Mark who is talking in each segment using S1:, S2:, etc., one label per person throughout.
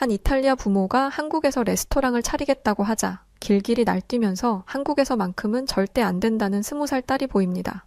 S1: 한 이탈리아 부모가 한국에서 레스토랑을 차리겠다고 하자 길길이 날뛰면서 한국에서만큼은 절대 안 된다는 스무 살 딸이 보입니다.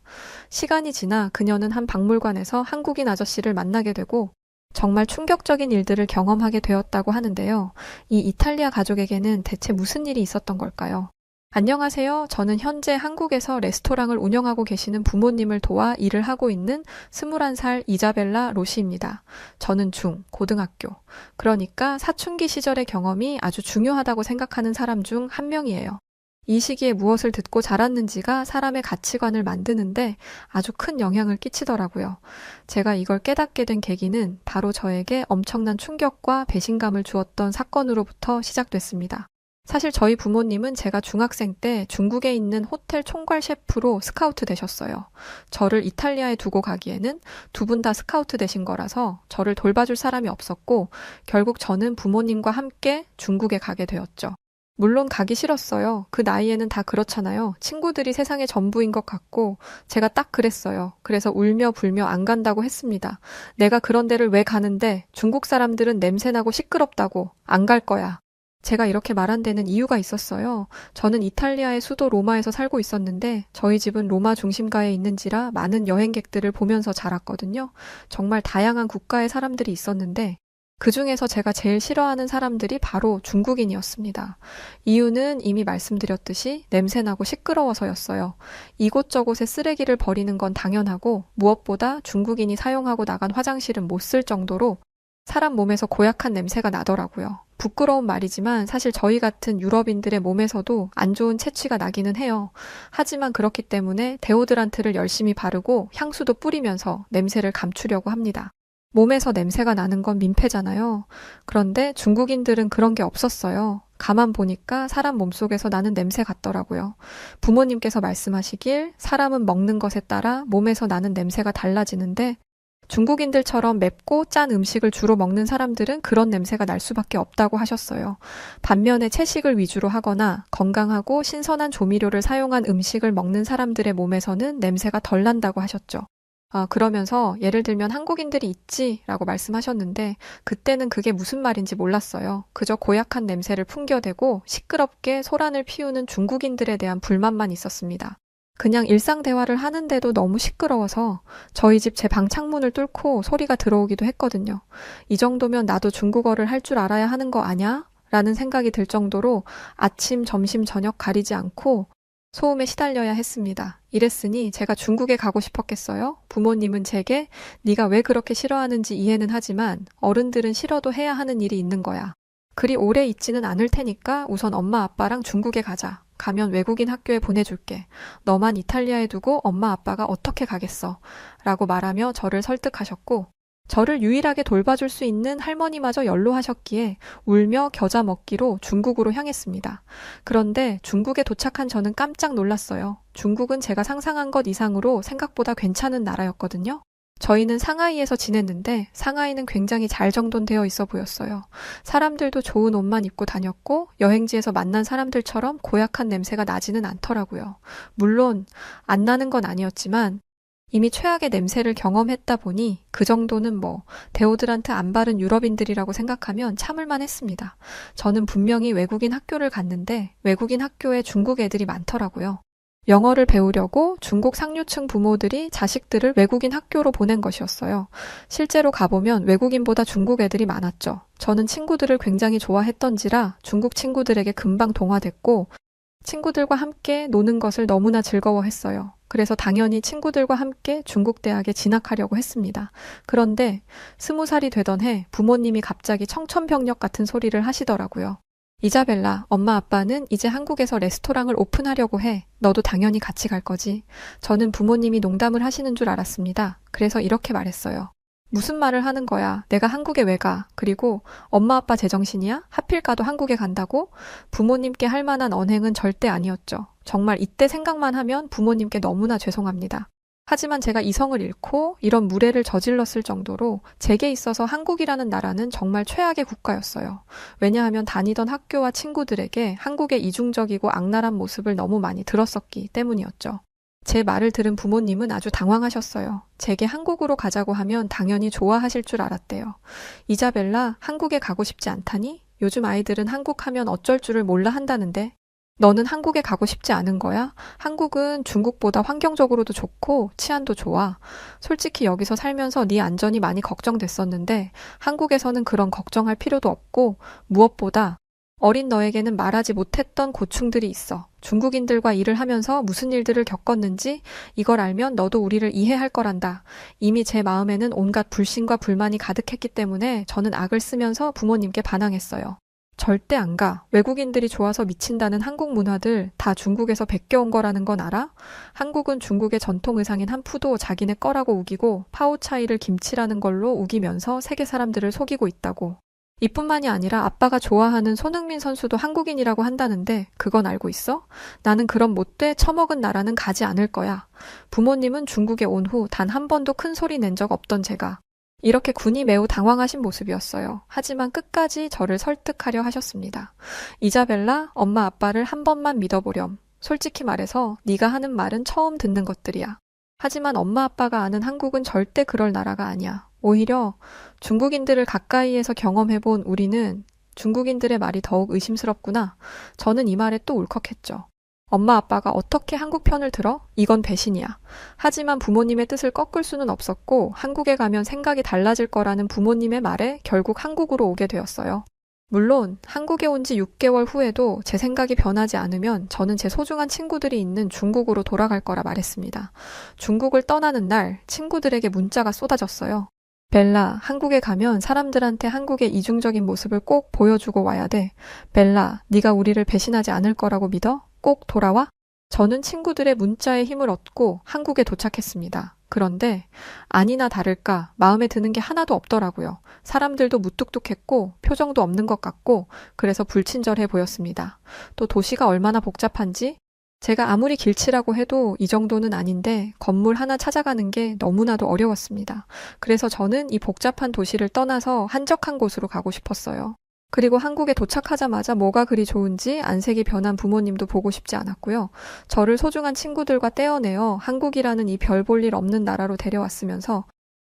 S1: 시간이 지나 그녀는 한 박물관에서 한국인 아저씨를 만나게 되고 정말 충격적인 일들을 경험하게 되었다고 하는데요. 이 이탈리아 가족에게는 대체 무슨 일이 있었던 걸까요? 안녕하세요. 저는 현재 한국에서 레스토랑을 운영하고 계시는 부모님을 도와 일을 하고 있는 21살 이자벨라 로시입니다. 저는 중, 고등학교. 그러니까 사춘기 시절의 경험이 아주 중요하다고 생각하는 사람 중 한 명이에요. 이 시기에 무엇을 듣고 자랐는지가 사람의 가치관을 만드는데 아주 큰 영향을 끼치더라고요. 제가 이걸 깨닫게 된 계기는 바로 저에게 엄청난 충격과 배신감을 주었던 사건으로부터 시작됐습니다. 사실 저희 부모님은 제가 중학생 때 중국에 있는 호텔 총괄 셰프로 스카우트 되셨어요. 저를 이탈리아에 두고 가기에는 두 분 다 스카우트 되신 거라서 저를 돌봐줄 사람이 없었고 결국 저는 부모님과 함께 중국에 가게 되었죠. 물론 가기 싫었어요. 그 나이에는 다 그렇잖아요. 친구들이 세상의 전부인 것 같고 제가 딱 그랬어요. 그래서 울며 불며 안 간다고 했습니다. 내가 그런 데를 왜 가는데 중국 사람들은 냄새나고 시끄럽다고 안 갈 거야. 제가 이렇게 말한 데는 이유가 있었어요. 저는 이탈리아의 수도 로마에서 살고 있었는데 저희 집은 로마 중심가에 있는지라 많은 여행객들을 보면서 자랐거든요. 정말 다양한 국가의 사람들이 있었는데 그 중에서 제가 제일 싫어하는 사람들이 바로 중국인이었습니다. 이유는 이미 말씀드렸듯이 냄새나고 시끄러워서였어요. 이곳저곳에 쓰레기를 버리는 건 당연하고 무엇보다 중국인이 사용하고 나간 화장실은 못 쓸 정도로 사람 몸에서 고약한 냄새가 나더라고요. 부끄러운 말이지만 사실 저희 같은 유럽인들의 몸에서도 안 좋은 채취가 나기는 해요. 하지만 그렇기 때문에 데오드란트를 열심히 바르고 향수도 뿌리면서 냄새를 감추려고 합니다. 몸에서 냄새가 나는 건 민폐잖아요. 그런데 중국인들은 그런 게 없었어요. 가만 보니까 사람 몸속에서 나는 냄새 같더라고요. 부모님께서 말씀하시길 사람은 먹는 것에 따라 몸에서 나는 냄새가 달라지는데 중국인들처럼 맵고 짠 음식을 주로 먹는 사람들은 그런 냄새가 날 수밖에 없다고 하셨어요. 반면에 채식을 위주로 하거나 건강하고 신선한 조미료를 사용한 음식을 먹는 사람들의 몸에서는 냄새가 덜 난다고 하셨죠. 아, 그러면서 예를 들면 한국인들이 있지 라고 말씀하셨는데 그때는 그게 무슨 말인지 몰랐어요. 그저 고약한 냄새를 풍겨대고 시끄럽게 소란을 피우는 중국인들에 대한 불만만 있었습니다. 그냥 일상 대화를 하는데도 너무 시끄러워서 저희 집 제 방 창문을 뚫고 소리가 들어오기도 했거든요. 이 정도면 나도 중국어를 할 줄 알아야 하는 거 아냐? 라는 생각이 들 정도로 아침, 점심, 저녁 가리지 않고 소음에 시달려야 했습니다. 이랬으니 제가 중국에 가고 싶었겠어요? 부모님은 제게 네가 왜 그렇게 싫어하는지 이해는 하지만 어른들은 싫어도 해야 하는 일이 있는 거야. 그리 오래 있지는 않을 테니까 우선 엄마 아빠랑 중국에 가자. 가면 외국인 학교에 보내줄게. 너만 이탈리아에 두고 엄마 아빠가 어떻게 가겠어? 라고 말하며 저를 설득하셨고, 저를 유일하게 돌봐줄 수 있는 할머니마저 연로하셨기에 울며 겨자 먹기로 중국으로 향했습니다. 그런데 중국에 도착한 저는 깜짝 놀랐어요. 중국은 제가 상상한 것 이상으로 생각보다 괜찮은 나라였거든요. 저희는 상하이에서 지냈는데 상하이는 굉장히 잘 정돈되어 있어 보였어요. 사람들도 좋은 옷만 입고 다녔고 여행지에서 만난 사람들처럼 고약한 냄새가 나지는 않더라고요. 물론 안 나는 건 아니었지만 이미 최악의 냄새를 경험했다 보니 그 정도는 뭐 데오드란트 안 바른 유럽인들이라고 생각하면 참을만 했습니다. 저는 분명히 외국인 학교를 갔는데 외국인 학교에 중국 애들이 많더라고요. 영어를 배우려고 중국 상류층 부모들이 자식들을 외국인 학교로 보낸 것이었어요. 실제로 가보면 외국인보다 중국 애들이 많았죠. 저는 친구들을 굉장히 좋아했던지라 중국 친구들에게 금방 동화됐고 친구들과 함께 노는 것을 너무나 즐거워했어요. 그래서 당연히 친구들과 함께 중국 대학에 진학하려고 했습니다. 그런데 스무 살이 되던 해 부모님이 갑자기 청천벽력 같은 소리를 하시더라고요. 이자벨라, 엄마 아빠는 이제 한국에서 레스토랑을 오픈하려고 해. 너도 당연히 같이 갈 거지. 저는 부모님이 농담을 하시는 줄 알았습니다. 그래서 이렇게 말했어요. 무슨 말을 하는 거야? 내가 한국에 왜 가? 그리고 엄마 아빠 제정신이야? 하필 가도 한국에 간다고? 부모님께 할 만한 언행은 절대 아니었죠. 정말 이때 생각만 하면 부모님께 너무나 죄송합니다. 하지만 제가 이성을 잃고 이런 무례를 저질렀을 정도로 제게 있어서 한국이라는 나라는 정말 최악의 국가였어요. 왜냐하면 다니던 학교와 친구들에게 한국의 이중적이고 악랄한 모습을 너무 많이 들었었기 때문이었죠. 제 말을 들은 부모님은 아주 당황하셨어요. 제게 한국으로 가자고 하면 당연히 좋아하실 줄 알았대요. 이자벨라, 한국에 가고 싶지 않다니? 요즘 아이들은 한국 하면 어쩔 줄을 몰라 한다는데. 너는 한국에 가고 싶지 않은 거야? 한국은 중국보다 환경적으로도 좋고 치안도 좋아. 솔직히 여기서 살면서 네 안전이 많이 걱정됐었는데 한국에서는 그런 걱정할 필요도 없고 무엇보다 어린 너에게는 말하지 못했던 고충들이 있어. 중국인들과 일을 하면서 무슨 일들을 겪었는지 이걸 알면 너도 우리를 이해할 거란다. 이미 제 마음에는 온갖 불신과 불만이 가득했기 때문에 저는 악을 쓰면서 부모님께 반항했어요. 절대 안 가. 외국인들이 좋아서 미친다는 한국 문화들 다 중국에서 베껴온 거라는 건 알아? 한국은 중국의 전통 의상인 한푸도 자기네 거라고 우기고 파오차이를 김치라는 걸로 우기면서 세계 사람들을 속이고 있다고. 이뿐만이 아니라 아빠가 좋아하는 손흥민 선수도 한국인이라고 한다는데 그건 알고 있어? 나는 그런 못돼 처먹은 나라는 가지 않을 거야. 부모님은 중국에 온 후 단 한 번도 큰 소리 낸 적 없던 제가 이렇게 군이 매우 당황하신 모습이었어요. 하지만 끝까지 저를 설득하려 하셨습니다. 이자벨라, 엄마 아빠를 한 번만 믿어보렴. 솔직히 말해서 네가 하는 말은 처음 듣는 것들이야. 하지만 엄마 아빠가 아는 한국은 절대 그럴 나라가 아니야. 오히려 중국인들을 가까이에서 경험해본 우리는 중국인들의 말이 더욱 의심스럽구나. 저는 이 말에 또 울컥했죠. 엄마 아빠가 어떻게 한국 편을 들어? 이건 배신이야. 하지만 부모님의 뜻을 꺾을 수는 없었고 한국에 가면 생각이 달라질 거라는 부모님의 말에 결국 한국으로 오게 되었어요. 물론 한국에 온 지 6개월 후에도 제 생각이 변하지 않으면 저는 제 소중한 친구들이 있는 중국으로 돌아갈 거라 말했습니다. 중국을 떠나는 날 친구들에게 문자가 쏟아졌어요. 벨라, 한국에 가면 사람들한테 한국의 이중적인 모습을 꼭 보여주고 와야 돼. 벨라, 네가 우리를 배신하지 않을 거라고 믿어? 꼭 돌아와? 저는 친구들의 문자에 힘을 얻고 한국에 도착했습니다. 그런데 아니나 다를까 마음에 드는 게 하나도 없더라고요. 사람들도 무뚝뚝했고 표정도 없는 것 같고 그래서 불친절해 보였습니다. 또 도시가 얼마나 복잡한지 제가 아무리 길치라고 해도 이 정도는 아닌데 건물 하나 찾아가는 게 너무나도 어려웠습니다. 그래서 저는 이 복잡한 도시를 떠나서 한적한 곳으로 가고 싶었어요. 그리고 한국에 도착하자마자 뭐가 그리 좋은지 안색이 변한 부모님도 보고 싶지 않았고요. 저를 소중한 친구들과 떼어내어 한국이라는 이 별 볼 일 없는 나라로 데려왔으면서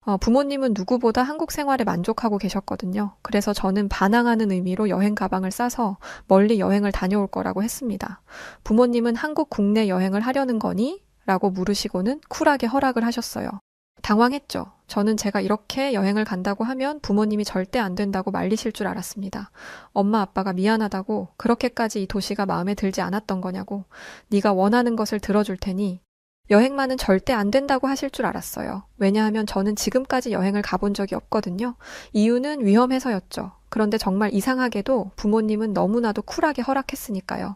S1: 어, 부모님은 누구보다 한국 생활에 만족하고 계셨거든요. 그래서 저는 반항하는 의미로 여행 가방을 싸서 멀리 여행을 다녀올 거라고 했습니다. 부모님은 한국 국내 여행을 하려는 거니? 라고 물으시고는 쿨하게 허락을 하셨어요. 당황했죠. 저는 제가 이렇게 여행을 간다고 하면 부모님이 절대 안 된다고 말리실 줄 알았습니다. 엄마 아빠가 미안하다고 그렇게까지 이 도시가 마음에 들지 않았던 거냐고 네가 원하는 것을 들어줄 테니 여행만은 절대 안 된다고 하실 줄 알았어요. 왜냐하면 저는 지금까지 여행을 가본 적이 없거든요. 이유는 위험해서였죠. 그런데 정말 이상하게도 부모님은 너무나도 쿨하게 허락했으니까요.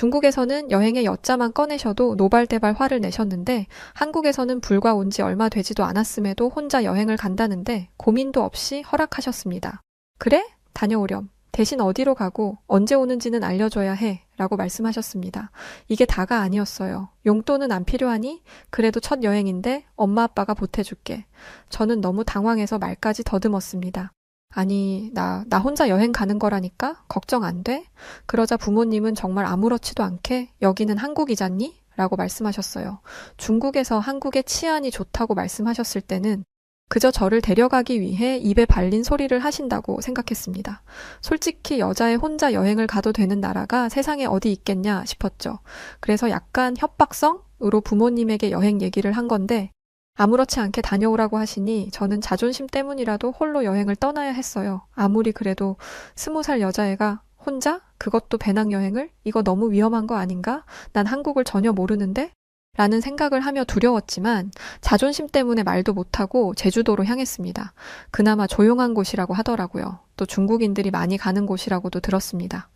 S1: 중국에서는 여행의 여자만 꺼내셔도 노발대발 화를 내셨는데 한국에서는 불과 온 지 얼마 되지도 않았음에도 혼자 여행을 간다는데 고민도 없이 허락하셨습니다. 그래? 다녀오렴. 대신 어디로 가고 언제 오는지는 알려줘야 해. 라고 말씀하셨습니다. 이게 다가 아니었어요. 용돈은 안 필요하니? 그래도 첫 여행인데 엄마 아빠가 보태줄게. 저는 너무 당황해서 말까지 더듬었습니다. 아니, 나, 나 혼자 여행 가는 거라니까? 걱정 안 돼? 그러자 부모님은 정말 아무렇지도 않게 여기는 한국이잖니? 라고 말씀하셨어요. 중국에서 한국의 치안이 좋다고 말씀하셨을 때는 그저 저를 데려가기 위해 입에 발린 소리를 하신다고 생각했습니다. 솔직히 여자애 혼자 여행을 가도 되는 나라가 세상에 어디 있겠냐 싶었죠. 그래서 약간 협박성으로 부모님에게 여행 얘기를 한 건데 아무렇지 않게 다녀오라고 하시니 저는 자존심 때문이라도 홀로 여행을 떠나야 했어요. 아무리 그래도 스무 살 여자애가 혼자? 그것도 배낭여행을? 이거 너무 위험한 거 아닌가? 난 한국을 전혀 모르는데? 라는 생각을 하며 두려웠지만 자존심 때문에 말도 못하고 제주도로 향했습니다. 그나마 조용한 곳이라고 하더라고요. 또 중국인들이 많이 가는 곳이라고도 들었습니다.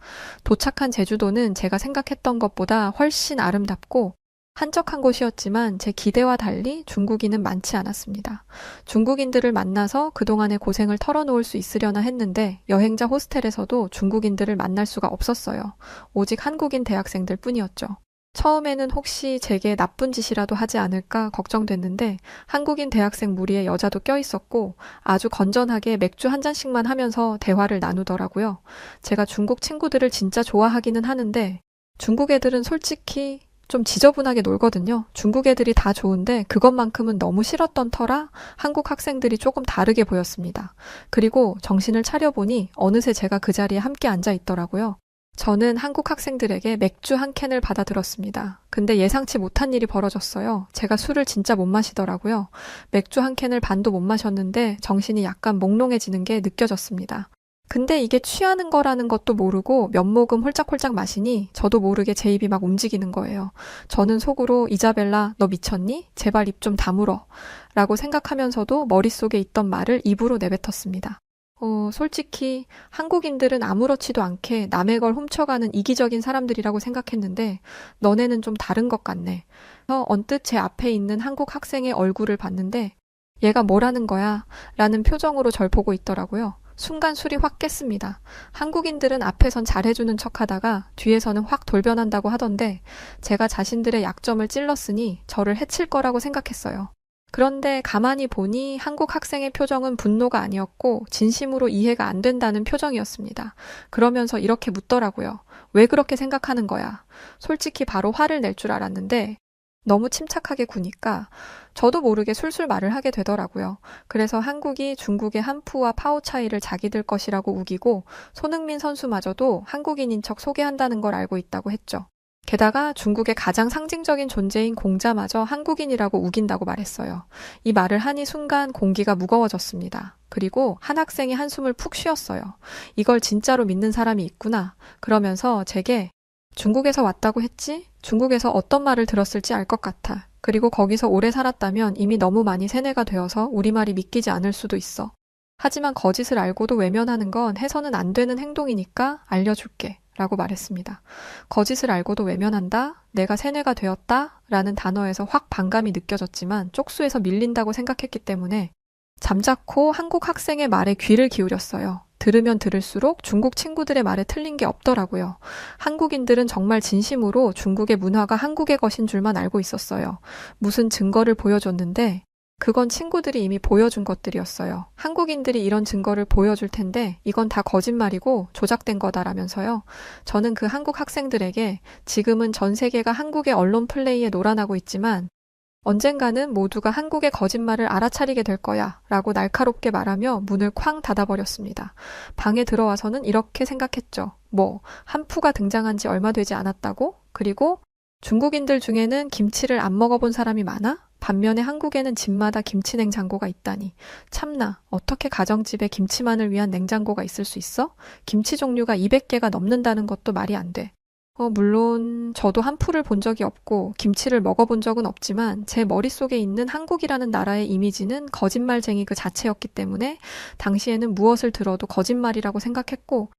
S1: 도착한 제주도는 제가 생각했던 것보다 훨씬 아름답고 한적한 곳이었지만 제 기대와 달리 중국인은 많지 않았습니다. 중국인들을 만나서 그동안의 고생을 털어놓을 수 있으려나 했는데 여행자 호스텔에서도 중국인들을 만날 수가 없었어요. 오직 한국인 대학생들 뿐이었죠. 처음에는 혹시 제게 나쁜 짓이라도 하지 않을까 걱정됐는데 한국인 대학생 무리에 여자도 껴있었고 아주 건전하게 맥주 한 잔씩만 하면서 대화를 나누더라고요. 제가 중국 친구들을 진짜 좋아하기는 하는데 중국 애들은 솔직히 좀 지저분하게 놀거든요. 중국 애들이 다 좋은데 그것만큼은 너무 싫었던 터라 한국 학생들이 조금 다르게 보였습니다. 그리고 정신을 차려보니 어느새 제가 그 자리에 함께 앉아 있더라고요. 저는 한국 학생들에게 맥주 한 캔을 받아 들었습니다. 근데 예상치 못한 일이 벌어졌어요. 제가 술을 진짜 못 마시더라고요. 맥주 한 캔을 반도 못 마셨는데 정신이 약간 몽롱해지는 게 느껴졌습니다. 근데 이게 취하는 거라는 것도 모르고 몇 모금 홀짝홀짝 마시니 저도 모르게 제 입이 막 움직이는 거예요. 저는 속으로 이자벨라, 너 미쳤니? 제발 입 좀 다물어. 라고 생각하면서도 머릿속에 있던 말을 입으로 내뱉었습니다. 어, 솔직히 한국인들은 아무렇지도 않게 남의 걸 훔쳐가는 이기적인 사람들이라고 생각했는데 너네는 좀 다른 것 같네. 그래서 언뜻 제 앞에 있는 한국 학생의 얼굴을 봤는데 얘가 뭐라는 거야? 라는 표정으로 절 보고 있더라고요. 순간 술이 확 깼습니다. 한국인들은 앞에선 잘해주는 척 하다가 뒤에서는 확 돌변한다고 하던데 제가 자신들의 약점을 찔렀으니 저를 해칠 거라고 생각했어요. 그런데 가만히 보니 한국 학생의 표정은 분노가 아니었고 진심으로 이해가 안 된다는 표정이었습니다. 그러면서 이렇게 묻더라고요. 왜 그렇게 생각하는 거야? 솔직히 바로 화를 낼 줄 알았는데 너무 침착하게 구니까 저도 모르게 술술 말을 하게 되더라고요. 그래서 한국이 중국의 한푸와 파오 차이를 자기들 것이라고 우기고 손흥민 선수마저도 한국인인 척 소개한다는 걸 알고 있다고 했죠. 게다가 중국의 가장 상징적인 존재인 공자마저 한국인이라고 우긴다고 말했어요. 이 말을 하니 순간 공기가 무거워졌습니다. 그리고 한 학생이 한숨을 푹 쉬었어요. 이걸 진짜로 믿는 사람이 있구나. 그러면서 제게 중국에서 왔다고 했지? 중국에서 어떤 말을 들었을지 알 것 같아. 그리고 거기서 오래 살았다면 이미 너무 많이 세뇌가 되어서 우리말이 믿기지 않을 수도 있어. 하지만 거짓을 알고도 외면하는 건 해서는 안 되는 행동이니까 알려줄게. 라고 말했습니다. 거짓을 알고도 외면한다? 내가 세뇌가 되었다? 라는 단어에서 확 반감이 느껴졌지만 쪽수에서 밀린다고 생각했기 때문에 잠자코 한국 학생의 말에 귀를 기울였어요. 들으면 들을수록 중국 친구들의 말에 틀린 게 없더라고요. 한국인들은 정말 진심으로 중국의 문화가 한국의 것인 줄만 알고 있었어요. 무슨 증거를 보여줬는데 그건 친구들이 이미 보여준 것들이었어요. 한국인들이 이런 증거를 보여줄 텐데 이건 다 거짓말이고 조작된 거다라면서요. 저는 그 한국 학생들에게 지금은 전 세계가 한국의 언론 플레이에 놀아나고 있지만 언젠가는 모두가 한국의 거짓말을 알아차리게 될 거야 라고 날카롭게 말하며 문을 쾅 닫아버렸습니다. 방에 들어와서는 이렇게 생각했죠. 뭐, 한푸가 등장한 지 얼마 되지 않았다고? 그리고 중국인들 중에는 김치를 안 먹어본 사람이 많아? 반면에 한국에는 집마다 김치 냉장고가 있다니. 참나, 어떻게 가정집에 김치만을 위한 냉장고가 있을 수 있어? 김치 종류가 200개가 넘는다는 것도 말이 안 돼. 어, 물론 저도 한풀을 본 적이 없고 김치를 먹어본 적은 없지만 제 머릿속에 있는 한국이라는 나라의 이미지는 거짓말쟁이 그 자체였기 때문에 당시에는 무엇을 들어도 거짓말이라고 생각했고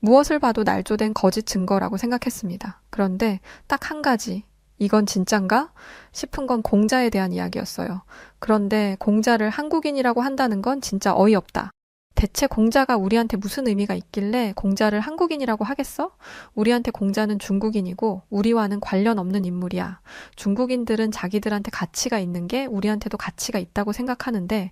S1: 무엇을 봐도 날조된 거짓 증거라고 생각했습니다. 그런데 딱 한 가지 이건 진짠가? 싶은 건 공자에 대한 이야기였어요. 그런데 공자를 한국인이라고 한다는 건 진짜 어이없다. 대체 공자가 우리한테 무슨 의미가 있길래 공자를 한국인이라고 하겠어? 우리한테 공자는 중국인이고 우리와는 관련 없는 인물이야. 중국인들은 자기들한테 가치가 있는 게 우리한테도 가치가 있다고 생각하는데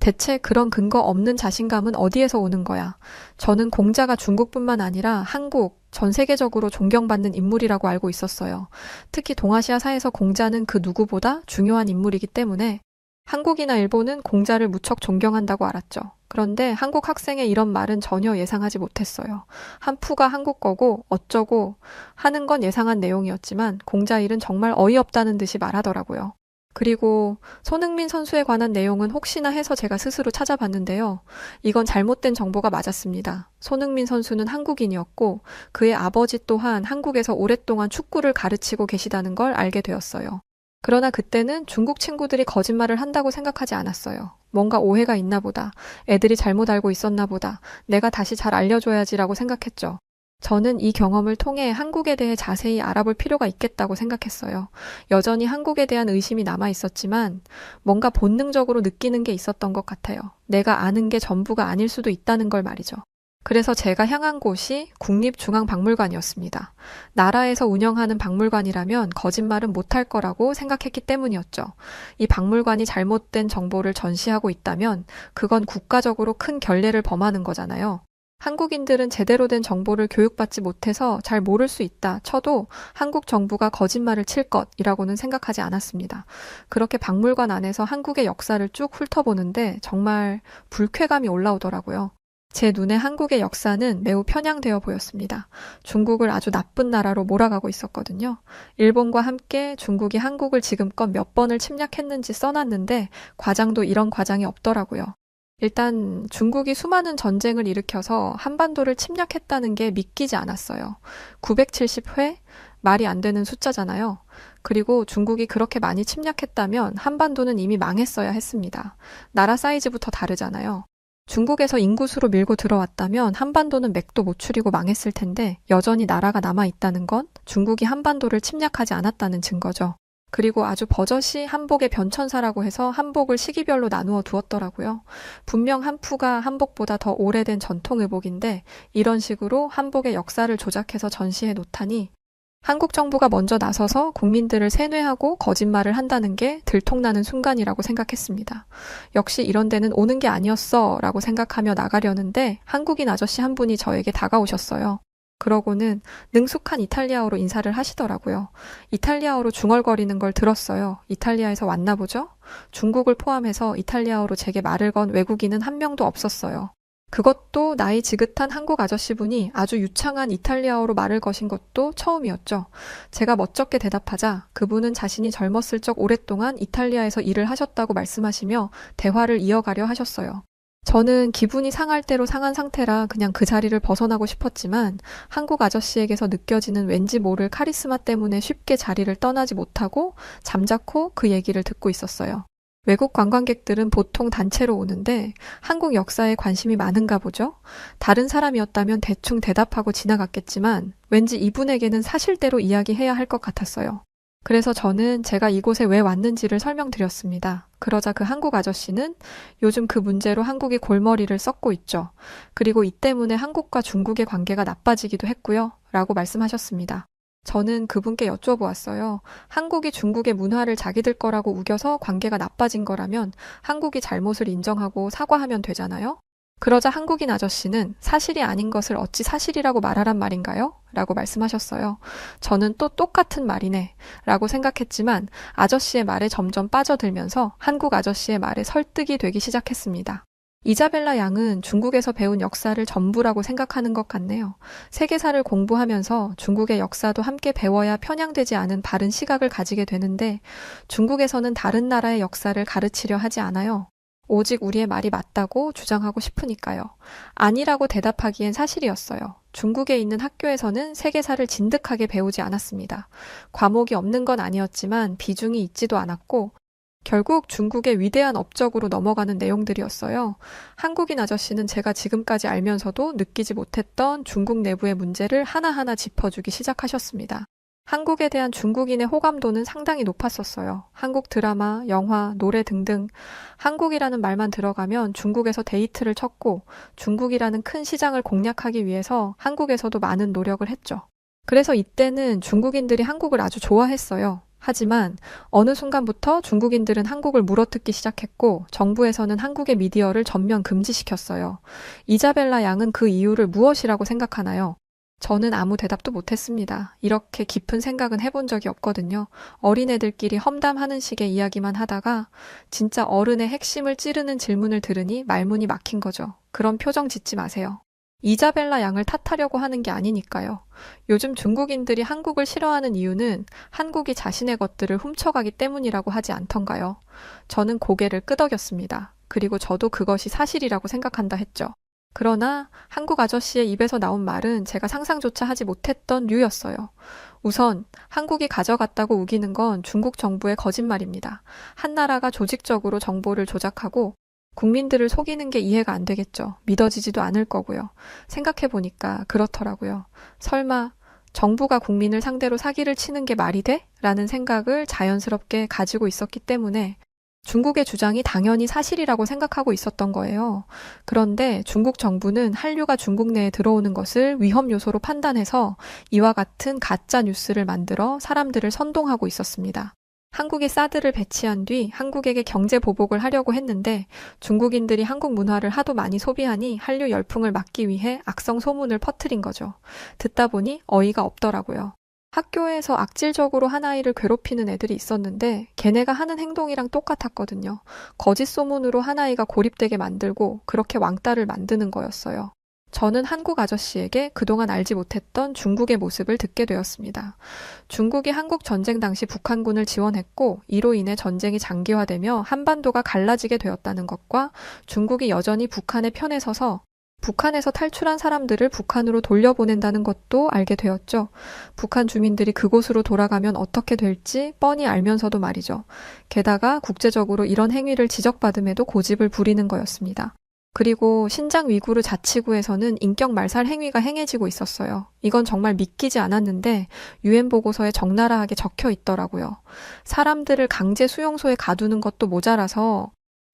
S1: 대체 그런 근거 없는 자신감은 어디에서 오는 거야? 저는 공자가 중국뿐만 아니라 한국, 전 세계적으로 존경받는 인물이라고 알고 있었어요. 특히 동아시아사에서 공자는 그 누구보다 중요한 인물이기 때문에 한국이나 일본은 공자를 무척 존경한다고 알았죠. 그런데 한국 학생의 이런 말은 전혀 예상하지 못했어요. 한푸가 한국 거고 어쩌고 하는 건 예상한 내용이었지만 공자 일은 정말 어이없다는 듯이 말하더라고요. 그리고 손흥민 선수에 관한 내용은 혹시나 해서 제가 스스로 찾아봤는데요. 이건 잘못된 정보가 맞았습니다. 손흥민 선수는 한국인이었고 그의 아버지 또한 한국에서 오랫동안 축구를 가르치고 계시다는 걸 알게 되었어요. 그러나 그때는 중국 친구들이 거짓말을 한다고 생각하지 않았어요. 뭔가 오해가 있나 보다. 애들이 잘못 알고 있었나 보다. 내가 다시 잘 알려줘야지라고 생각했죠. 저는 이 경험을 통해 한국에 대해 자세히 알아볼 필요가 있겠다고 생각했어요. 여전히 한국에 대한 의심이 남아 있었지만 뭔가 본능적으로 느끼는 게 있었던 것 같아요. 내가 아는 게 전부가 아닐 수도 있다는 걸 말이죠. 그래서 제가 향한 곳이 국립중앙박물관이었습니다. 나라에서 운영하는 박물관이라면 거짓말은 못할 거라고 생각했기 때문이었죠. 이 박물관이 잘못된 정보를 전시하고 있다면 그건 국가적으로 큰 결례를 범하는 거잖아요. 한국인들은 제대로 된 정보를 교육받지 못해서 잘 모를 수 있다 쳐도 한국 정부가 거짓말을 칠 것이라고는 생각하지 않았습니다. 그렇게 박물관 안에서 한국의 역사를 쭉 훑어보는데 정말 불쾌감이 올라오더라고요. 제 눈에 한국의 역사는 매우 편향되어 보였습니다. 중국을 아주 나쁜 나라로 몰아가고 있었거든요. 일본과 함께 중국이 한국을 지금껏 몇 번을 침략했는지 써놨는데 과장도 이런 과장이 없더라고요. 일단 중국이 수많은 전쟁을 일으켜서 한반도를 침략했다는 게 믿기지 않았어요. 970회? 말이 안 되는 숫자잖아요. 그리고 중국이 그렇게 많이 침략했다면 한반도는 이미 망했어야 했습니다. 나라 사이즈부터 다르잖아요. 중국에서 인구수로 밀고 들어왔다면 한반도는 맥도 못 추리고 망했을 텐데 여전히 나라가 남아 있다는 건 중국이 한반도를 침략하지 않았다는 증거죠. 그리고 아주 버젓이 한복의 변천사라고 해서 한복을 시기별로 나누어 두었더라고요. 분명 한푸가 한복보다 더 오래된 전통 의복인데 이런 식으로 한복의 역사를 조작해서 전시해 놓다니 한국 정부가 먼저 나서서 국민들을 세뇌하고 거짓말을 한다는 게 들통나는 순간이라고 생각했습니다. 역시 이런 데는 오는 게 아니었어 라고 생각하며 나가려는데 한국인 아저씨 한 분이 저에게 다가오셨어요. 그러고는 능숙한 이탈리아어로 인사를 하시더라고요. 이탈리아어로 중얼거리는 걸 들었어요. 이탈리아에서 왔나 보죠? 중국을 포함해서 이탈리아어로 제게 말을 건 외국인은 한 명도 없었어요. 그것도 나이 지긋한 한국 아저씨분이 아주 유창한 이탈리아어로 말을 거신 것도 처음이었죠. 제가 멋쩍게 대답하자 그분은 자신이 젊었을 적 오랫동안 이탈리아에서 일을 하셨다고 말씀하시며 대화를 이어가려 하셨어요. 저는 기분이 상할 대로 상한 상태라 그냥 그 자리를 벗어나고 싶었지만 한국 아저씨에게서 느껴지는 왠지 모를 카리스마 때문에 쉽게 자리를 떠나지 못하고 잠자코 그 얘기를 듣고 있었어요. 외국 관광객들은 보통 단체로 오는데 한국 역사에 관심이 많은가 보죠? 다른 사람이었다면 대충 대답하고 지나갔겠지만 왠지 이분에게는 사실대로 이야기해야 할 것 같았어요. 그래서 저는 제가 이곳에 왜 왔는지를 설명드렸습니다. 그러자 그 한국 아저씨는 요즘 그 문제로 한국이 골머리를 썩고 있죠. 그리고 이 때문에 한국과 중국의 관계가 나빠지기도 했고요. 라고 말씀하셨습니다. 저는 그분께 여쭤보았어요. 한국이 중국의 문화를 자기들 거라고 우겨서 관계가 나빠진 거라면 한국이 잘못을 인정하고 사과하면 되잖아요? 그러자 한국인 아저씨는 사실이 아닌 것을 어찌 사실이라고 말하란 말인가요? 라고 말씀하셨어요. 저는 또 똑같은 말이네. 라고 생각했지만 아저씨의 말에 점점 빠져들면서 한국 아저씨의 말에 설득이 되기 시작했습니다. 이자벨라 양은 중국에서 배운 역사를 전부라고 생각하는 것 같네요. 세계사를 공부하면서 중국의 역사도 함께 배워야 편향되지 않은 바른 시각을 가지게 되는데 중국에서는 다른 나라의 역사를 가르치려 하지 않아요. 오직 우리의 말이 맞다고 주장하고 싶으니까요. 아니라고 대답하기엔 사실이었어요. 중국에 있는 학교에서는 세계사를 진득하게 배우지 않았습니다. 과목이 없는 건 아니었지만 비중이 있지도 않았고 결국 중국의 위대한 업적으로 넘어가는 내용들이었어요. 한국인 아저씨는 제가 지금까지 알면서도 느끼지 못했던 중국 내부의 문제를 하나하나 짚어주기 시작하셨습니다. 한국에 대한 중국인의 호감도는 상당히 높았었어요. 한국 드라마, 영화, 노래 등등. 한국이라는 말만 들어가면 중국에서 데이트를 쳤고 중국이라는 큰 시장을 공략하기 위해서 한국에서도 많은 노력을 했죠. 그래서 이때는 중국인들이 한국을 아주 좋아했어요. 하지만 어느 순간부터 중국인들은 한국을 물어뜯기 시작했고 정부에서는 한국의 미디어를 전면 금지시켰어요. 이자벨라 양은 그 이유를 무엇이라고 생각하나요? 저는 아무 대답도 못했습니다. 이렇게 깊은 생각은 해본 적이 없거든요. 어린애들끼리 험담하는 식의 이야기만 하다가 진짜 어른의 핵심을 찌르는 질문을 들으니 말문이 막힌 거죠. 그런 표정 짓지 마세요. 이자벨라 양을 탓하려고 하는 게 아니니까요. 요즘 중국인들이 한국을 싫어하는 이유는 한국이 자신의 것들을 훔쳐가기 때문이라고 하지 않던가요. 저는 고개를 끄덕였습니다. 그리고 저도 그것이 사실이라고 생각한다 했죠. 그러나 한국 아저씨의 입에서 나온 말은 제가 상상조차 하지 못했던 류였어요. 우선 한국이 가져갔다고 우기는 건 중국 정부의 거짓말입니다. 한 나라가 조직적으로 정보를 조작하고 국민들을 속이는 게 이해가 안 되겠죠. 믿어지지도 않을 거고요. 생각해보니까 그렇더라고요. 설마 정부가 국민을 상대로 사기를 치는 게 말이 돼? 라는 생각을 자연스럽게 가지고 있었기 때문에 중국의 주장이 당연히 사실이라고 생각하고 있었던 거예요. 그런데 중국 정부는 한류가 중국 내에 들어오는 것을 위험 요소로 판단해서 이와 같은 가짜 뉴스를 만들어 사람들을 선동하고 있었습니다. 한국이 사드를 배치한 뒤 한국에게 경제 보복을 하려고 했는데 중국인들이 한국 문화를 하도 많이 소비하니 한류 열풍을 막기 위해 악성 소문을 퍼뜨린 거죠. 듣다 보니 어이가 없더라고요. 학교에서 악질적으로 한 아이를 괴롭히는 애들이 있었는데 걔네가 하는 행동이랑 똑같았거든요. 거짓 소문으로 한 아이가 고립되게 만들고 그렇게 왕따를 만드는 거였어요. 저는 한국 아저씨에게 그동안 알지 못했던 중국의 모습을 듣게 되었습니다. 중국이 한국 전쟁 당시 북한군을 지원했고 이로 인해 전쟁이 장기화되며 한반도가 갈라지게 되었다는 것과 중국이 여전히 북한의 편에 서서 북한에서 탈출한 사람들을 북한으로 돌려보낸다는 것도 알게 되었죠. 북한 주민들이 그곳으로 돌아가면 어떻게 될지 뻔히 알면서도 말이죠. 게다가 국제적으로 이런 행위를 지적받음에도 고집을 부리는 거였습니다. 그리고 신장 위구르 자치구에서는 인격 말살 행위가 행해지고 있었어요. 이건 정말 믿기지 않았는데 유엔 보고서에 적나라하게 적혀 있더라고요. 사람들을 강제 수용소에 가두는 것도 모자라서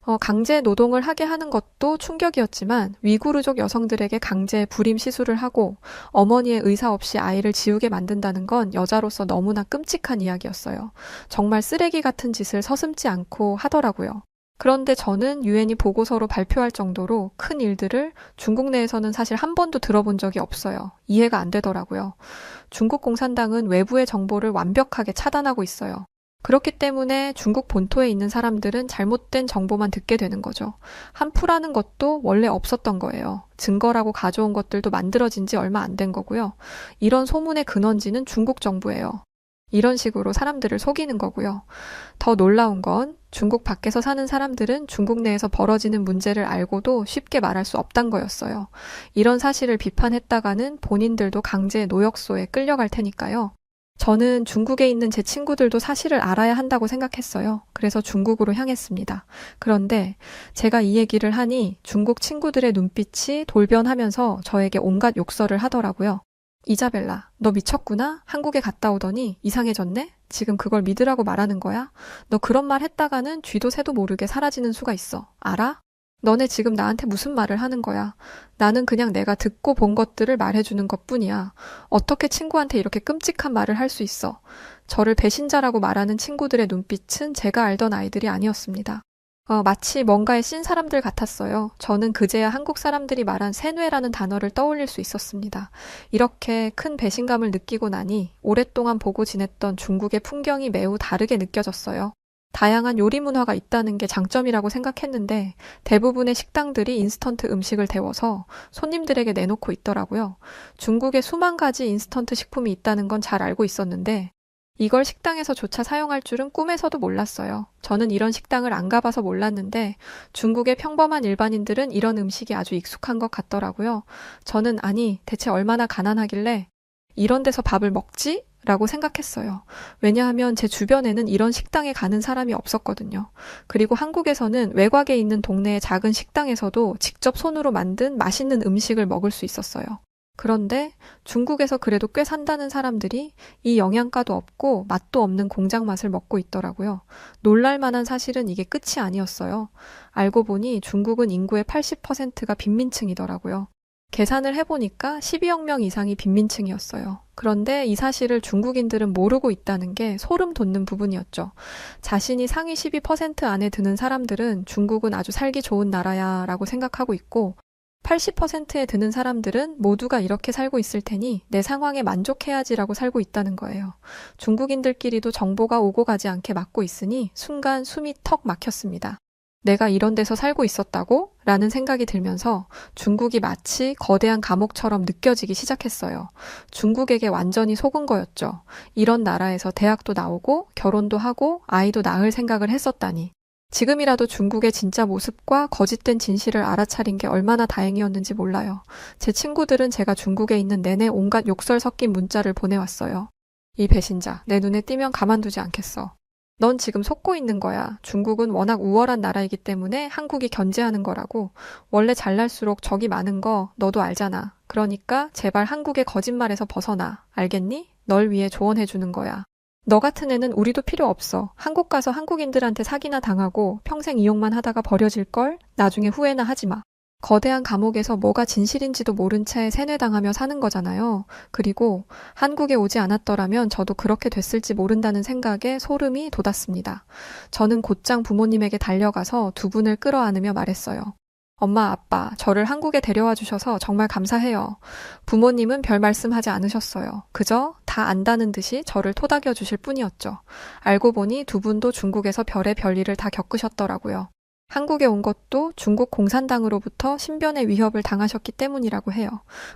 S1: 어, 강제 노동을 하게 하는 것도 충격이었지만 위구르족 여성들에게 강제 불임 시술을 하고 어머니의 의사 없이 아이를 지우게 만든다는 건 여자로서 너무나 끔찍한 이야기였어요. 정말 쓰레기 같은 짓을 서슴지 않고 하더라고요. 그런데 저는 유엔이 보고서로 발표할 정도로 큰 일들을 중국 내에서는 사실 한 번도 들어본 적이 없어요. 이해가 안 되더라고요. 중국 공산당은 외부의 정보를 완벽하게 차단하고 있어요. 그렇기 때문에 중국 본토에 있는 사람들은 잘못된 정보만 듣게 되는 거죠. 한푸라는 것도 원래 없었던 거예요. 증거라고 가져온 것들도 만들어진 지 얼마 안 된 거고요. 이런 소문의 근원지는 중국 정부예요. 이런 식으로 사람들을 속이는 거고요. 더 놀라운 건 중국 밖에서 사는 사람들은 중국 내에서 벌어지는 문제를 알고도 쉽게 말할 수 없단 거였어요. 이런 사실을 비판했다가는 본인들도 강제 노역소에 끌려갈 테니까요. 저는 중국에 있는 제 친구들도 사실을 알아야 한다고 생각했어요. 그래서 중국으로 향했습니다. 그런데 제가 이 얘기를 하니 중국 친구들의 눈빛이 돌변하면서 저에게 온갖 욕설을 하더라고요. 이자벨라, 너 미쳤구나? 한국에 갔다 오더니 이상해졌네? 지금 그걸 믿으라고 말하는 거야? 너 그런 말 했다가는 쥐도 새도 모르게 사라지는 수가 있어. 알아? 너네 지금 나한테 무슨 말을 하는 거야? 나는 그냥 내가 듣고 본 것들을 말해주는 것 뿐이야. 어떻게 친구한테 이렇게 끔찍한 말을 할 수 있어? 저를 배신자라고 말하는 친구들의 눈빛은 제가 알던 아이들이 아니었습니다. 어, 마치 뭔가에 씬 사람들 같았어요. 저는 그제야 한국 사람들이 말한 세뇌라는 단어를 떠올릴 수 있었습니다. 이렇게 큰 배신감을 느끼고 나니 오랫동안 보고 지냈던 중국의 풍경이 매우 다르게 느껴졌어요. 다양한 요리 문화가 있다는 게 장점이라고 생각했는데 대부분의 식당들이 인스턴트 음식을 데워서 손님들에게 내놓고 있더라고요. 중국에 수만 가지 인스턴트 식품이 있다는 건 잘 알고 있었는데 이걸 식당에서 조차 사용할 줄은 꿈에서도 몰랐어요. 저는 이런 식당을 안 가봐서 몰랐는데 중국의 평범한 일반인들은 이런 음식이 아주 익숙한 것 같더라고요. 저는 아니, 대체 얼마나 가난하길래 이런 데서 밥을 먹지? 라고 생각했어요. 왜냐하면 제 주변에는 이런 식당에 가는 사람이 없었거든요. 그리고 한국에서는 외곽에 있는 동네의 작은 식당에서도 직접 손으로 만든 맛있는 음식을 먹을 수 있었어요. 그런데 중국에서 그래도 꽤 산다는 사람들이 이 영양가도 없고 맛도 없는 공장 맛을 먹고 있더라고요. 놀랄 만한 사실은 이게 끝이 아니었어요. 알고 보니 중국은 인구의 80%가 빈민층이더라고요. 계산을 해보니까 12억 명 이상이 빈민층이었어요. 그런데 이 사실을 중국인들은 모르고 있다는 게 소름 돋는 부분이었죠. 자신이 상위 12% 안에 드는 사람들은 중국은 아주 살기 좋은 나라야 라고 생각하고 있고 80%에 드는 사람들은 모두가 이렇게 살고 있을 테니 내 상황에 만족해야지라고 살고 있다는 거예요. 중국인들끼리도 정보가 오고 가지 않게 막고 있으니 순간 숨이 턱 막혔습니다. 내가 이런 데서 살고 있었다고? 라는 생각이 들면서 중국이 마치 거대한 감옥처럼 느껴지기 시작했어요. 중국에게 완전히 속은 거였죠. 이런 나라에서 대학도 나오고 결혼도 하고 아이도 낳을 생각을 했었다니. 지금이라도 중국의 진짜 모습과 거짓된 진실을 알아차린 게 얼마나 다행이었는지 몰라요. 제 친구들은 제가 중국에 있는 내내 온갖 욕설 섞인 문자를 보내왔어요. 이 배신자, 내 눈에 띄면 가만두지 않겠어. 넌 지금 속고 있는 거야. 중국은 워낙 우월한 나라이기 때문에 한국이 견제하는 거라고. 원래 잘날수록 적이 많은 거 너도 알잖아. 그러니까 제발 한국의 거짓말에서 벗어나. 알겠니? 널 위해 조언해 주는 거야. 너 같은 애는 우리도 필요 없어. 한국 가서 한국인들한테 사기나 당하고 평생 이용만 하다가 버려질 걸? 나중에 후회나 하지 마. 거대한 감옥에서 뭐가 진실인지도 모른 채 세뇌당하며 사는 거잖아요. 그리고 한국에 오지 않았더라면 저도 그렇게 됐을지 모른다는 생각에 소름이 돋았습니다. 저는 곧장 부모님에게 달려가서 두 분을 끌어안으며 말했어요. 엄마, 아빠, 저를 한국에 데려와 주셔서 정말 감사해요. 부모님은 별 말씀하지 않으셨어요. 그저 다 안다는 듯이 저를 토닥여 주실 뿐이었죠. 알고 보니 두 분도 중국에서 별의 별일을 다 겪으셨더라고요. 한국에 온 것도 중국 공산당으로부터 신변의 위협을 당하셨기 때문이라고 해요.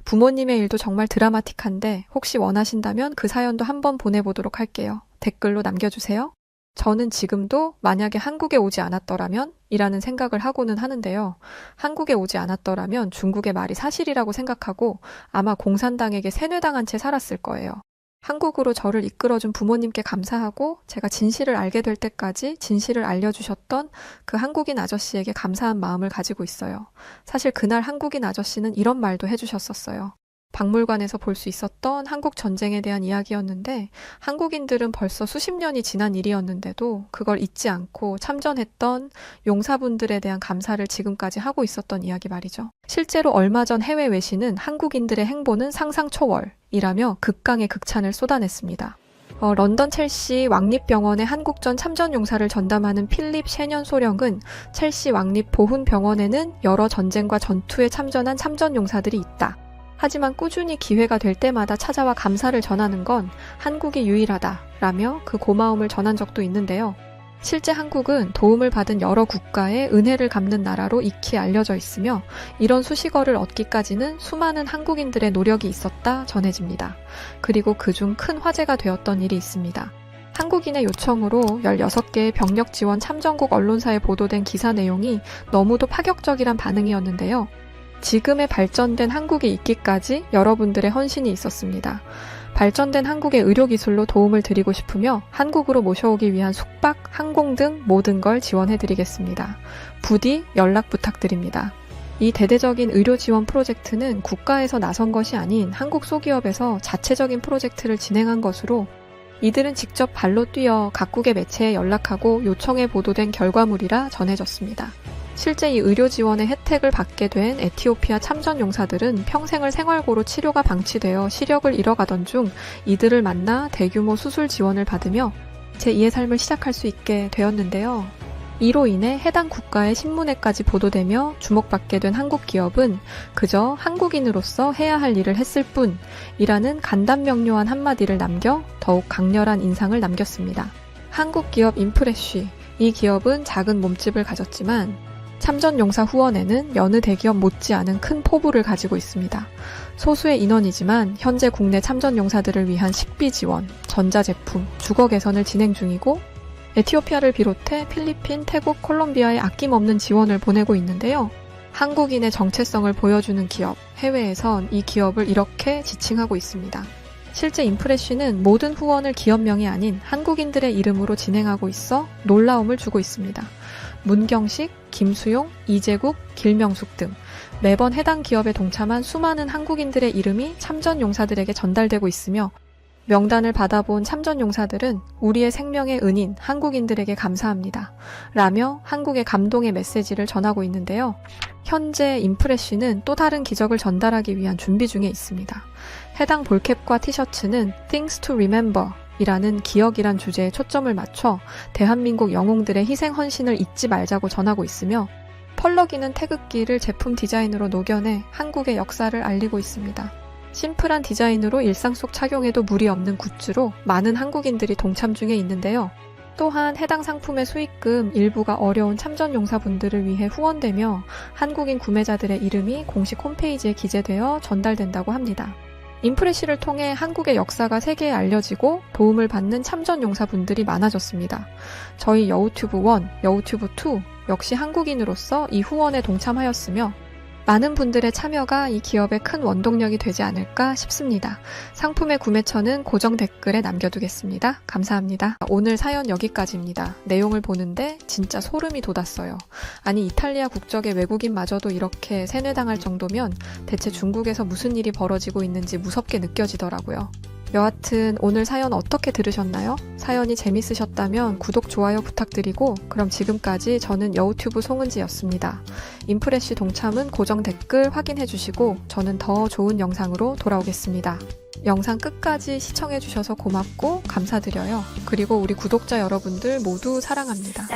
S1: 부모님의 일도 정말 드라마틱한데 혹시 원하신다면 그 사연도 한번 보내보도록 할게요. 댓글로 남겨주세요. 저는 지금도 만약에 한국에 오지 않았더라면 이라는 생각을 하고는 하는데요. 한국에 오지 않았더라면 중국의 말이 사실이라고 생각하고 아마 공산당에게 세뇌당한 채 살았을 거예요. 한국으로 저를 이끌어준 부모님께 감사하고 제가 진실을 알게 될 때까지 진실을 알려주셨던 그 한국인 아저씨에게 감사한 마음을 가지고 있어요. 사실 그날 한국인 아저씨는 이런 말도 해주셨었어요. 박물관에서 볼 수 있었던 한국 전쟁에 대한 이야기였는데 한국인들은 벌써 수십 년이 지난 일이었는데도 그걸 잊지 않고 참전했던 용사분들에 대한 감사를 지금까지 하고 있었던 이야기 말이죠. 실제로 얼마 전 해외 외신은 한국인들의 행보는 상상 초월이라며 극강의 극찬을 쏟아냈습니다. 어, 런던 첼시 왕립병원의 한국전 참전용사를 전담하는 필립 셰년 소령은 첼시 왕립 보훈병원에는 여러 전쟁과 전투에 참전한 참전용사들이 있다. 하지만 꾸준히 기회가 될 때마다 찾아와 감사를 전하는 건 한국이 유일하다라며 그 고마움을 전한 적도 있는데요. 실제 한국은 도움을 받은 여러 국가의 은혜를 갚는 나라로 익히 알려져 있으며 이런 수식어를 얻기까지는 수많은 한국인들의 노력이 있었다 전해집니다. 그리고 그중 큰 화제가 되었던 일이 있습니다. 한국인의 요청으로 16개의 병력 지원 참전국 언론사에 보도된 기사 내용이 너무도 파격적이란 반응이었는데요. 지금의 발전된 한국이 있기까지 여러분들의 헌신이 있었습니다. 발전된 한국의 의료기술로 도움을 드리고 싶으며 한국으로 모셔오기 위한 숙박, 항공 등 모든 걸 지원해드리겠습니다. 부디 연락 부탁드립니다. 이 대대적인 의료 지원 프로젝트는 국가에서 나선 것이 아닌 한국 소기업에서 자체적인 프로젝트를 진행한 것으로 이들은 직접 발로 뛰어 각국의 매체에 연락하고 요청에 보도된 결과물이라 전해졌습니다. 실제 이 의료 지원의 혜택을 받게 된 에티오피아 참전 용사들은 평생을 생활고로 치료가 방치되어 시력을 잃어가던 중 이들을 만나 대규모 수술 지원을 받으며 제2의 삶을 시작할 수 있게 되었는데요. 이로 인해 해당 국가의 신문에까지 보도되며 주목받게 된 한국 기업은 그저 한국인으로서 해야 할 일을 했을 뿐이라는 간단명료한 한마디를 남겨 더욱 강렬한 인상을 남겼습니다. 한국 기업 인프레쉬. 이 기업은 작은 몸집을 가졌지만 참전 용사 후원에는 여느 대기업 못지않은 큰 포부를 가지고 있습니다. 소수의 인원이지만 현재 국내 참전 용사들을 위한 식비 지원, 전자제품, 주거 개선을 진행 중이고 에티오피아를 비롯해 필리핀, 태국, 콜롬비아에 아낌없는 지원을 보내고 있는데요. 한국인의 정체성을 보여주는 기업, 해외에선 이 기업을 이렇게 지칭하고 있습니다. 실제 인프레쉬는 모든 후원을 기업명이 아닌 한국인들의 이름으로 진행하고 있어 놀라움을 주고 있습니다. 문경식, 김수용, 이재국, 길명숙 등 매번 해당 기업에 동참한 수많은 한국인들의 이름이 참전 용사들에게 전달되고 있으며 명단을 받아본 참전 용사들은 우리의 생명의 은인 한국인들에게 감사합니다. 라며 한국의 감동의 메시지를 전하고 있는데요. 현재 인프레쉬는 또 다른 기적을 전달하기 위한 준비 중에 있습니다. 해당 볼캡과 티셔츠는 Things to Remember 이라는 기억이란 주제에 초점을 맞춰 대한민국 영웅들의 희생 헌신을 잊지 말자고 전하고 있으며 펄럭이는 태극기를 제품 디자인으로 녹여내 한국의 역사를 알리고 있습니다. 심플한 디자인으로 일상 속 착용해도 무리 없는 굿즈로 많은 한국인들이 동참 중에 있는데요. 또한 해당 상품의 수익금 일부가 어려운 참전 용사분들을 위해 후원되며 한국인 구매자들의 이름이 공식 홈페이지에 기재되어 전달된다고 합니다. 인프레시를 통해 한국의 역사가 세계에 알려지고 도움을 받는 참전 용사분들이 많아졌습니다. 저희 여우튜브 1, 여우튜브 2 역시 한국인으로서 이 후원에 동참하였으며 많은 분들의 참여가 이 기업의 큰 원동력이 되지 않을까 싶습니다. 상품의 구매처는 고정 댓글에 남겨두겠습니다. 감사합니다. 오늘 사연 여기까지입니다. 내용을 보는데 진짜 소름이 돋았어요. 아니 이탈리아 국적의 외국인마저도 이렇게 세뇌당할 정도면 대체 중국에서 무슨 일이 벌어지고 있는지 무섭게 느껴지더라고요. 여하튼 오늘 사연 어떻게 들으셨나요? 사연이 재밌으셨다면 구독, 좋아요 부탁드리고 그럼 지금까지 저는 여우튜브 송은지였습니다. 인프레쉬 동참은 고정 댓글 확인해 주시고 저는 더 좋은 영상으로 돌아오겠습니다. 영상 끝까지 시청해 주셔서 고맙고 감사드려요. 그리고 우리 구독자 여러분들 모두 사랑합니다.